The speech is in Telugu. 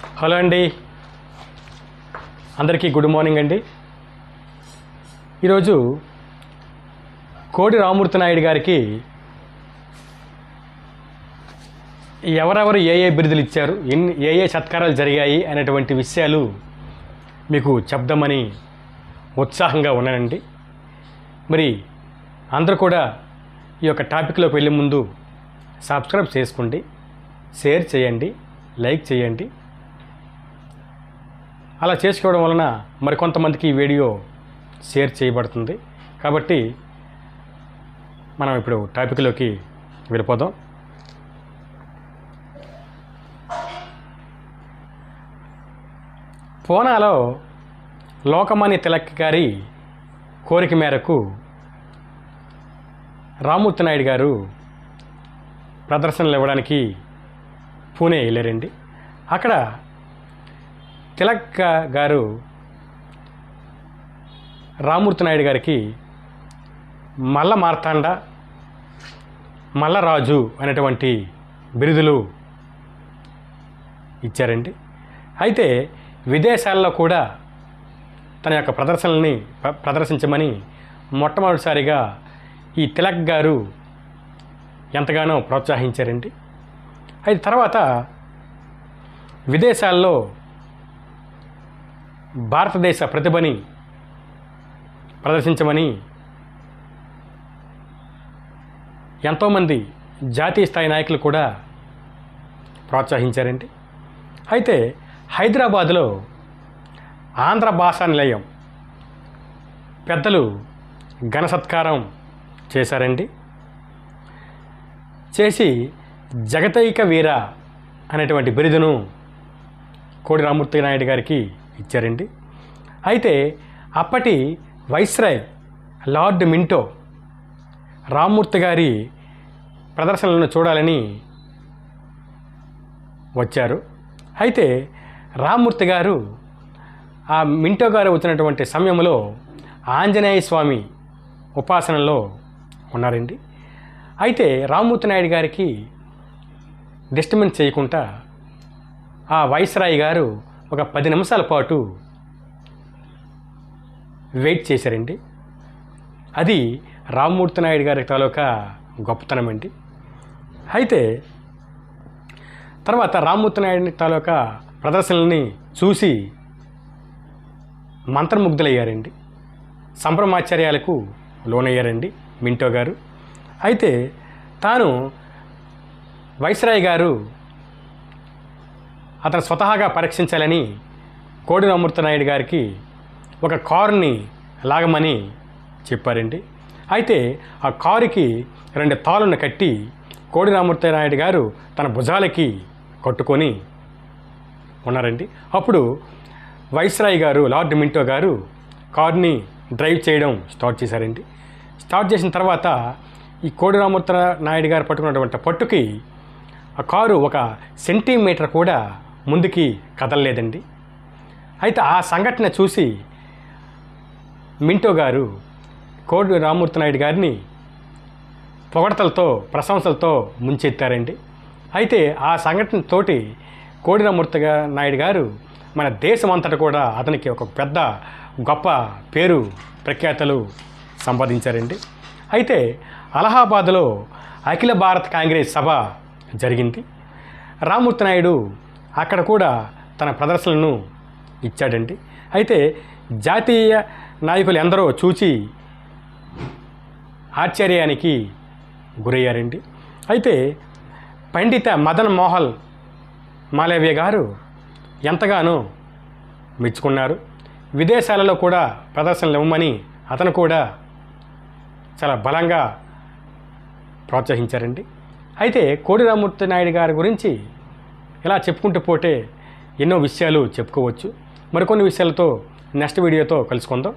హలో అండి. అందరికీ గుడ్ మార్నింగ్ అండి. ఈరోజు కోడి రామూర్తి నాయుడు గారికి ఎవరెవరు ఏ ఏ బిరుదులు ఇచ్చారు ఎన్ని ఏ ఏ సత్కారాలు జరిగాయి అనేటువంటి విషయాలు మీకు చెప్దామని ఉత్సాహంగా ఉన్నానండి. మరి అందరూ కూడా ఈ యొక్క టాపిక్లోకి వెళ్ళే ముందు సబ్స్క్రైబ్ చేసుకోండి షేర్ చేయండి లైక్ చేయండి. అలా చేసుకోవడం వలన మరికొంతమందికి ఈ వీడియో షేర్ చేయబడుతుంది. కాబట్టి మనం ఇప్పుడు టాపిక్లోకి వెళ్ళిపోదాం. పూనాలో లోకమాన్య తిలక్ గారి కోరిక మేరకు రామూర్తి నాయుడు గారు ప్రదర్శనలు ఇవ్వడానికి పూణే వెళ్ళారండి. అక్కడ తిలక్ గారు రామూర్తి నాయుడు గారికి మల్ల మార్తాండ మల్లరాజు అనేటువంటి బిరుదులు ఇచ్చారండి. అయితే విదేశాల్లో కూడా తన యొక్క ప్రదర్శనల్ని ప్రదర్శించమని మొట్టమొదటిసారిగా ఈ తిలక్ గారు ఎంతగానో ప్రోత్సహించారండి. అయితే తర్వాత విదేశాల్లో భారతదేశ ప్రతిభని ప్రదర్శించమని ఎంతోమంది జాతీయ స్థాయి నాయకులు కూడా ప్రోత్సహించారండి. అయితే హైదరాబాదులో ఆంధ్ర భాషా నిలయం పెద్దలు ఘన సత్కారం చేశారండి. చేసి జగతైక వీర అనేటువంటి బిరుదును కోడి రామూర్తి నాయుడు గారికి ఇచ్చారండి. అయితే అప్పటి వైస్రాయ్ లార్డ్ మింటో రామ్మూర్తి గారి ప్రదర్శనలను చూడాలని వచ్చారు. అయితే రామ్మూర్తి గారు ఆ మింటో గారు వచ్చినటువంటి సమయంలో ఆంజనేయ స్వామి ఉపాసనలో ఉన్నారండి. అయితే రామ్మూర్తి నాయుడు గారికి డిస్టర్బెన్స్ చేయకుండా ఆ వైస్రాయ్ గారు ఒక పది నిమిషాల పాటు వెయిట్ చేశారండి. అది రామ్మూర్తి నాయుడు గారి తాలూకా గొప్పతనం అండి. అయితే తర్వాత రామ్మూర్తి నాయుడు తాలూకా ప్రదర్శనల్ని చూసి మంత్రముగ్ధులయ్యారండి. సంభ్రమాచార్యాలకు లోనయ్యారండి మింటో గారు. అయితే తాను వైస్రాయ్ గారు అతను స్వతహాగా పరీక్షించాలని కోడి నాయుడు గారికి ఒక కారుని లాగమని చెప్పారండి. అయితే ఆ కారుకి రెండు తాళ్ళను కట్టి కోడి నాయుడు గారు తన భుజాలకి కట్టుకొని ఉన్నారండి. అప్పుడు వైస్రాయ్ గారు లార్డ్ మింటో గారు కారుని డ్రైవ్ చేయడం స్టార్ట్ చేశారండి. స్టార్ట్ చేసిన తర్వాత ఈ కోడిరామూర్త నాయుడు గారు పట్టుకున్నటువంటి పట్టుకి ఆ కారు ఒక సెంటీమీటర్ కూడా ముందుకి కదలలేదండి. అయితే ఆ సంఘటన చూసి మింటో గారు కోడి రామూర్తి నాయుడు గారిని పొగడతలతో ప్రశంసలతో ముంచెత్తారండి. అయితే ఆ సంఘటనతోటి కోడి రామూర్తి నాయుడు గారు మన దేశం అంతటా కూడా అతనికి ఒక పెద్ద గొప్ప పేరు ప్రఖ్యాతలు సంపాదించారండి. అయితే అలహాబాద్లో అఖిల భారత కాంగ్రెస్ సభ జరిగింది. రామూర్తి నాయుడు అక్కడ కూడా తన ప్రదర్శనను ఇచ్చాడండి. అయితే జాతీయ నాయకులు ఎందరో చూచి ఆశ్చర్యానికి గురయ్యారండి. అయితే పండిత మదన్ మోహల్ మాలవ్య గారు ఎంతగానో మెచ్చుకున్నారు. విదేశాలలో కూడా ప్రదర్శనలు ఇవ్వమని అతను కూడా చాలా బలంగా ప్రోత్సహించారండి. అయితే కోడి రామూర్తి నాయుడు గారి గురించి ఇలా చెప్పుకుంటూ పోతే ఎన్నో విషయాలు చెప్పుకోవచ్చు. మరికొన్ని విషయాలతో నెక్స్ట్ వీడియోతో కలుసుకుందాం.